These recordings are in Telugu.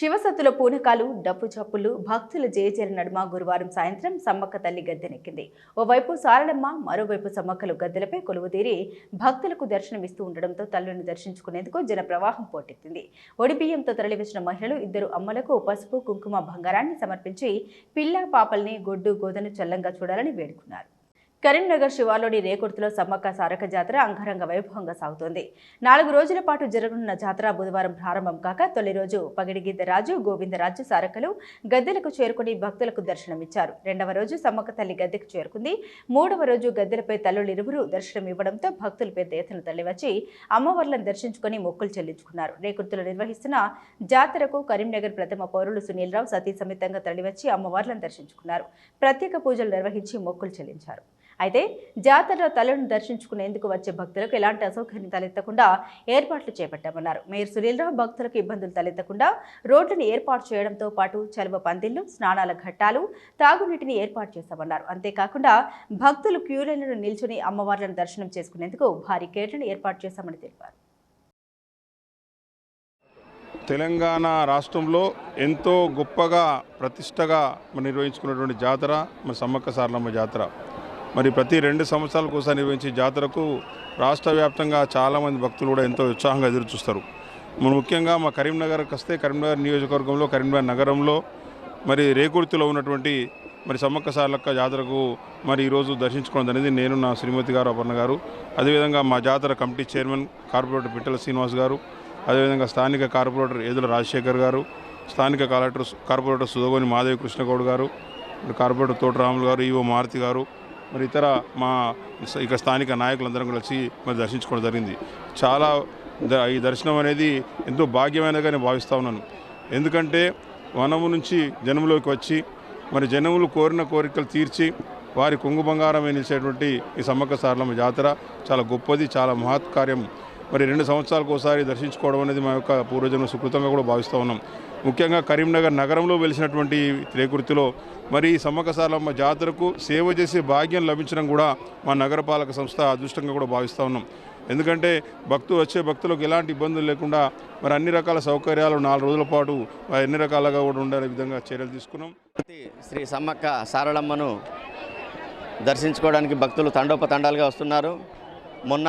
శివసత్తుల పూనకాలు డప్పు చప్పులు భక్తుల జయజల నడుమ గురువారం సాయంత్రం సమ్మక్క తల్లి గద్దెనెక్కింది. ఓవైపు సారళమ్మ మరోవైపు సమ్మక్కలు గద్దెలపై కొలువుదీరి భక్తులకు దర్శనమిస్తూ ఉండడంతో తల్లిని దర్శించుకునేందుకు జన ప్రవాహం పోటెత్తింది. ఒడిబియ్యంతో తరలివచ్చిన మహిళలు ఇద్దరు అమ్మలకు పసుపు కుంకుమ బంగారాన్ని సమర్పించి పిల్ల పాపల్ని గొడ్డు గోదను చల్లంగా చూడాలని వేడుకున్నారు. కరీంనగర్ శివార్లోని రేకుర్తిలో సమ్మక్క సారక జాతర అంగరంగ వైభవంగా సాగుతోంది. నాలుగు రోజుల పాటు జరగనున్న జాతర బుధవారం ప్రారంభం కాక తొలి రోజు పగిడిగిద్దరాజు గోవిందరాజు సారకలు గద్దెలకు చేరుకుని భక్తులకు దర్శనమిచ్చారు. రెండవ రోజు సమ్మక్క తల్లి గద్దెకు చేరుకుంది. మూడవ రోజు గద్దెలపై తల్లులు ఇరువురు దర్శనం ఇవ్వడంతో భక్తులు పెద్ద ఎత్తున తరలివచ్చి అమ్మవార్లను దర్శించుకుని మొక్కులు చెల్లించుకున్నారు. రేకుర్తిలో నిర్వహిస్తున్న జాతరకు కరీంనగర్ ప్రథమ పౌరులు సునీల్ రావు సతీ సమేతంగా తరలివచ్చి అమ్మవార్లను దర్శించుకున్నారు. ప్రత్యేక పూజలు నిర్వహించి మొక్కులు చెల్లించారు. అయితే జాతరలో తలను దర్శించుకునేందుకు వచ్చే భక్తులకు ఎలాంటి అసౌకర్యం తలెత్తకుండా ఏర్పాట్లు చేపట్టామన్నారు. మేయర్ సునీల్రావు భక్తులకు ఇబ్బందులు తలెత్తకుండా రోడ్లను ఏర్పాటు చేయడంతో పాటు చలువ పందిళ్ళు స్నానాల ఘట్టాలు తాగునీటిని ఏర్పాటు చేశామన్నారు. అంతేకాకుండా భక్తులు క్యూలైన్లను నిల్చుని అమ్మవార్లను దర్శనం చేసుకునేందుకు భారీ కేట్లను ఏర్పాటు చేశామని తెలిపారు. తెలంగాణ రాష్ట్రంలో ఎంతో గొప్పగా ప్రతిష్టగా మనం నిర్వహించుకున్నటువంటి జాతర మన సమ్మక్క సారలమ్మ జాతర. మరి ప్రతి రెండు సంవత్సరాలకు ఒకసారి నిర్వహించే జాతరకు రాష్ట్ర వ్యాప్తంగా చాలామంది భక్తులు కూడా ఎంతో ఉత్సాహంగా ఎదురు చూస్తారు. మరి ముఖ్యంగా మా కరీంనగర్కి వస్తే కరీంనగర్ నియోజకవర్గంలో కరీంనగర్ నగరంలో మరి రేకుర్తిలో ఉన్నటువంటి మరి సమ్మక్క సార్లక్క జాతరకు మరి ఈరోజు దర్శించుకోవడం అనేది నేను నా శ్రీమతి గారు అపర్ణ గారు. అదేవిధంగా మా జాతర committee chairman corporator Pittala Srinivas garu అదేవిధంగా స్థానిక కార్పొరేటర్ ఏదుల రాజశేఖర్ గారు స్థానిక కలెక్టర్ కార్పొరేటర్ సుధగోని మాధవి కృష్ణగౌడ్ గారు కార్పొరేటర్ తోటరాములు గారు ఈవో మారుతి గారు మరి ఇతర మా ఇక స్థానిక నాయకులందరం కలిసి మరి దర్శించుకోవడం జరిగింది. చాలా ద- ఈ దర్శనం అనేది ఎంతో భాగ్యమైనదిగా నేను భావిస్తూ ఉన్నాను. ఎందుకంటే వనము నుంచి జనములోకి వచ్చి మరి జనములు కోరిన కోరికలు తీర్చి వారి కొంగు బంగారం నిలిచేటువంటి ఈ సమ్మక్క సారలమ్మ జాతర చాలా గొప్పది చాలా మహత్కార్యం. మరి రెండు సంవత్సరాలకు ఒకసారి దర్శించుకోవడం అనేది మా యొక్క పూర్వజన్మ సుకృతంగా కూడా భావిస్తూ ఉన్నాం. ముఖ్యంగా కరీంనగర్ నగరంలో వెలిసినటువంటి త్రేకుర్తిలో మరి ఈ సమ్మక్క సారలమ్మ జాతరకు సేవ చేసే భాగ్యం లభించడం కూడా మా నగరపాలక సంస్థ అదృష్టంగా కూడా భావిస్తూ ఉన్నాం. ఎందుకంటే భక్తులు వచ్చే భక్తులకు ఎలాంటి ఇబ్బందులు లేకుండా మరి అన్ని రకాల సౌకర్యాలు నాలుగు రోజుల పాటు అన్ని రకాలుగా కూడా ఉండే విధంగా చర్యలు తీసుకున్నాం. శ్రీ సమ్మక్క సారళమ్మను దర్శించుకోవడానికి భక్తులు తండోపతండాలుగా వస్తున్నారు. మొన్న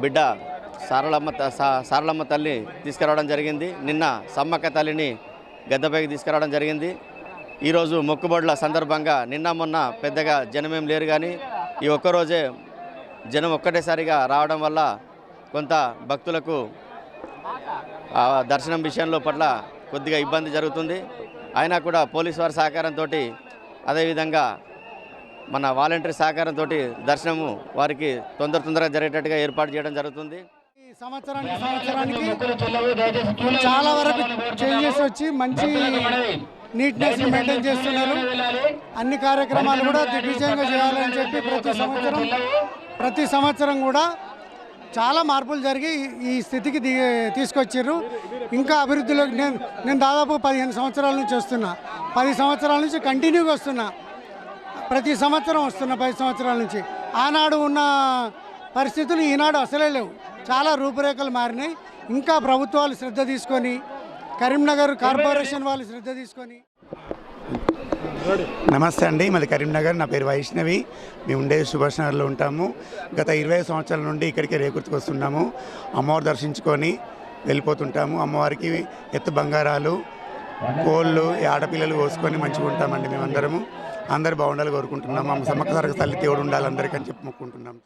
బిడ్డ సారలమ్మ త- సా- తల్లి తీసుకురావడం జరిగింది. నిన్న సమ్మక్క తల్లిని గద్దెపైకి తీసుకురావడం జరిగింది. ఈరోజు మొక్కుబడుల సందర్భంగా నిన్న మొన్న పెద్దగా జనమేం లేరు కానీ ఈ ఒక్కరోజే జనం ఒక్కటేసారిగా రావడం వల్ల కొంత భక్తులకు దర్శనం విషయంలో పట్ల కొద్దిగా ఇబ్బంది జరుగుతుంది. అయినా కూడా పోలీసు వారి సహకారంతో అదేవిధంగా మన వాలంటీర్ సహకారంతో దర్శనము వారికి తొందర తొందరగా జరిగేటట్టుగా ఏర్పాటు చేయడం జరుగుతుంది. ఈ సంవత్సరానికి సంవత్సరానికి చాలా వరకు చేంజెస్ వచ్చి మంచి నీట్నెస్ మెయింటైన్ చేస్తున్నారు. అన్ని కార్యక్రమాలు కూడా దిగ్విజయంగా చేయాలని చెప్పి ప్రతి సంవత్సరం ప్రతి సంవత్సరం కూడా చాలా మార్పులు జరిగి ఈ స్థితికి తీసుకొచ్చారు ఇంకా అభివృద్ధిలోకి నేను నేను దాదాపు పదిహేను సంవత్సరాల నుంచి వస్తున్నా. పది సంవత్సరాల నుంచి కంటిన్యూగా వస్తున్నా. ప్రతి సంవత్సరం వస్తున్న పది సంవత్సరాల నుంచి. ఆనాడు ఉన్న పరిస్థితులు ఈనాడు అసలే లేవు. చాలా రూపురేఖలు మారినాయి. ఇంకా ప్రభుత్వాలు శ్రద్ధ తీసుకొని కరీంనగర్ కార్పొరేషన్ వాళ్ళు శ్రద్ధ తీసుకొని. నమస్తే అండి. మాది కరీంనగర్. నా పేరు వైష్ణవి. మేము ఉండేది సుభాష్ నగర్లో ఉంటాము. గత ఇరవై సంవత్సరాల నుండి ఇక్కడికి రేకుర్తికి వస్తున్నాము. అమ్మవారు దర్శించుకొని వెళ్ళిపోతుంటాము. అమ్మవారికి ఎత్తు బంగారాలు కోళ్ళు ఆడపిల్లలు కోసుకొని మంచిగా ఉంటామండి మేమందరము. అందరు బాగుండాలి కోరుకుంటున్నాము మా సమ్మక్క సరగ తల్లి దేవుడు ఉండాలి అందరికని అని చెప్పి మొక్కుంటున్నాం.